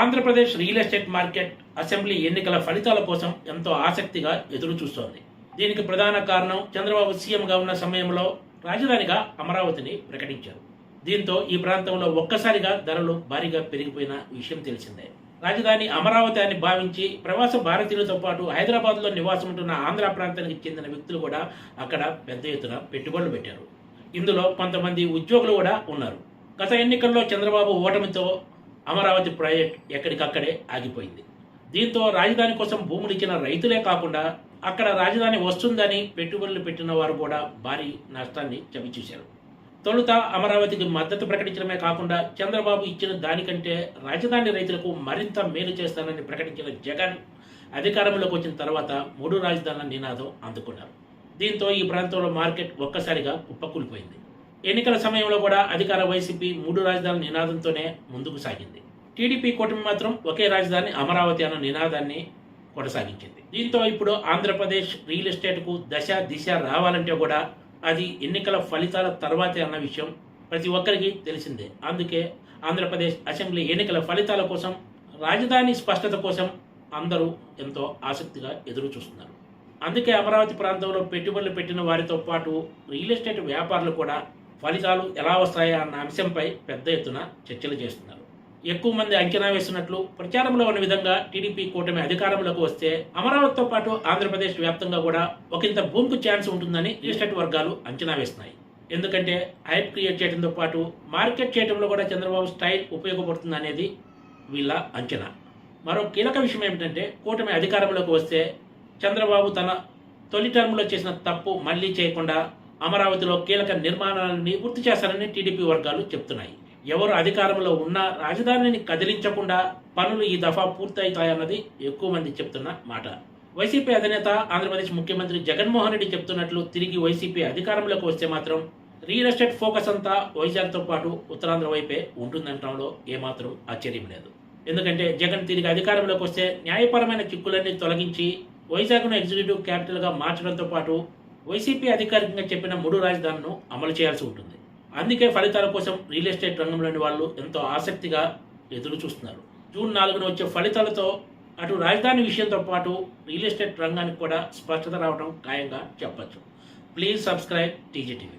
Andhra Pradesh real estate market assembly ఎన్నికల ఫలితాల కోసం ఎంతో ఆసక్తిగా ఎదురు చూస్తోంది దీనికి ప్రధాన కారణం చంద్రబాబు సీఎంగా ఉన్న సమయంలో రాజధానిగా అమరావతిని ప్రకటించారు. దీంతో ఈ ప్రాంతంలో ఒక్కసారిగా ధరలు భారీగా పెరిగిపోయిన విషయం తెలిసిందే. రాజధాని అమరావతి అని భావించి ప్రవాస భారతీయులతో పాటు హైదరాబాద్లో నివాసం ఉంటున్న ఆంధ్ర ప్రాంతానికి చెందిన వ్యక్తులు కూడా అక్కడ పెద్ద ఎత్తున పెట్టుబడులు పెట్టారు. ఇందులో కొంతమంది ఉద్యోగులు కూడా ఉన్నారు. గత ఎన్నికల్లో చంద్రబాబు ఓటమితో అమరావతి ప్రాజెక్ట్ ఎక్కడికక్కడే ఆగిపోయింది. దీంతో రాజధాని కోసం భూములు ఇచ్చిన రైతులే కాకుండా అక్కడ రాజధాని వస్తుందని పెట్టుబడులు పెట్టిన వారు కూడా భారీ నష్టాన్ని చవిచూశారు. తొలుత అమరావతికి మద్దతు ప్రకటించడమే కాకుండా చంద్రబాబు ఇచ్చిన దానికంటే రాజధాని రైతులకు మరింత మేలు చేస్తానని ప్రకటించిన జగన్ అధికారంలోకి వచ్చిన తర్వాత మూడు రాజధానుల నినాదం అందుకున్నారు. దీంతో ఈ ప్రాంతంలో మార్కెట్ ఒక్కసారిగా కుప్పకూలిపోయింది. ఎన్నికల సమయంలో కూడా అధికార వైసీపీ మూడు రాజధానుల నినాదంతోనే ముందుకు సాగింది. టీడీపీ కూటమి మాత్రం ఒకే రాజధాని అమరావతి అన్న నినాదాన్ని కొనసాగించింది. దీంతో ఇప్పుడు ఆంధ్రప్రదేశ్ రియల్ ఎస్టేట్కు దశ దిశ రావాలంటే కూడా అది ఎన్నికల ఫలితాల తర్వాతే అన్న విషయం ప్రతి ఒక్కరికి తెలిసిందే. అందుకే ఆంధ్రప్రదేశ్ అసెంబ్లీ ఎన్నికల ఫలితాల కోసం రాజధాని స్పష్టత కోసం అందరూ ఎంతో ఆసక్తిగా ఎదురు చూస్తున్నారు అందుకే అమరావతి ప్రాంతంలో పెట్టుబడులు పెట్టిన వారితో పాటు రియల్ ఎస్టేట్ వ్యాపారులు కూడా ఫలితాలు ఎలా వస్తాయా అన్న అంశంపై పెద్ద ఎత్తున చర్చలు చేస్తున్నారు. ఎక్కువ మంది అంచనా వేస్తున్నట్లు ప్రచారంలో ఉన్న విధంగా టీడీపీ కూటమి అధికారంలోకి వస్తే అమరావతితో పాటు ఆంధ్రప్రదేశ్ వ్యాప్తంగా కూడా ఒకంత భూమికి ఛాన్స్ ఉంటుందని ఎస్టేట్ వర్గాలు అంచనా వేస్తున్నాయి. ఎందుకంటే హైప్ క్రియేట్ చేయడంతో పాటు మార్కెట్ చేయడంలో కూడా చంద్రబాబు స్టైల్ ఉపయోగపడుతుంది అనేది వీళ్ళ అంచనా. మరో కీలక విషయం ఏమిటంటే కూటమి అధికారంలోకి వస్తే చంద్రబాబు తన తొలి టర్మ్లో చేసిన తప్పు మళ్ళీ చేయకుండా అమరావతిలో కీలక నిర్మాణాలని పూర్తి చేస్తారని టీడీపీ వర్గాలు చెప్తున్నాయి. ఎవరు అధికారంలో ఉన్నా రాజధానిని కదిలించకుండా పనులు ఈ దఫా పూర్తవుతాయన్నది ఎక్కువ మంది చెప్తున్న మాట. వైసీపీ అధినేత ఆంధ్రప్రదేశ్ ముఖ్యమంత్రి జగన్మోహన్ రెడ్డి చెప్తున్నట్లు తిరిగి వైసీపీ అధికారంలోకి వస్తే మాత్రం రియల్ ఎస్టేట్ ఫోకస్ అంతా వైజాగ్తో పాటు ఉత్తరాంధ్ర వైపే ఉంటుందనడంలో ఏమాత్రం ఆశ్చర్యం లేదు. ఎందుకంటే జగన్ తిరిగి అధికారంలోకి వస్తే న్యాయపరమైన చిక్కులన్నీ తొలగించి వైజాగ్ను ఎగ్జిక్యూటివ్ క్యాపిటల్గా మార్చడంతో పాటు వైసీపీ అధికారికంగా చెప్పిన మూడు రాజధానులను అమలు చేయాల్సి ఉంటుంది. అందుకే ఫలితాల కోసం రియల్ ఎస్టేట్ రంగంలోని వాళ్ళు ఎంతో ఆసక్తిగా ఎదురు చూస్తున్నారు. జూన్ నాలుగున వచ్చే ఫలితాలతో అటు రాజధాని విషయంతో పాటు రియల్ ఎస్టేట్ రంగానికి కూడా స్పష్టత రావడం ఖాయంగా చెప్పచ్చు. Please subscribe TGTV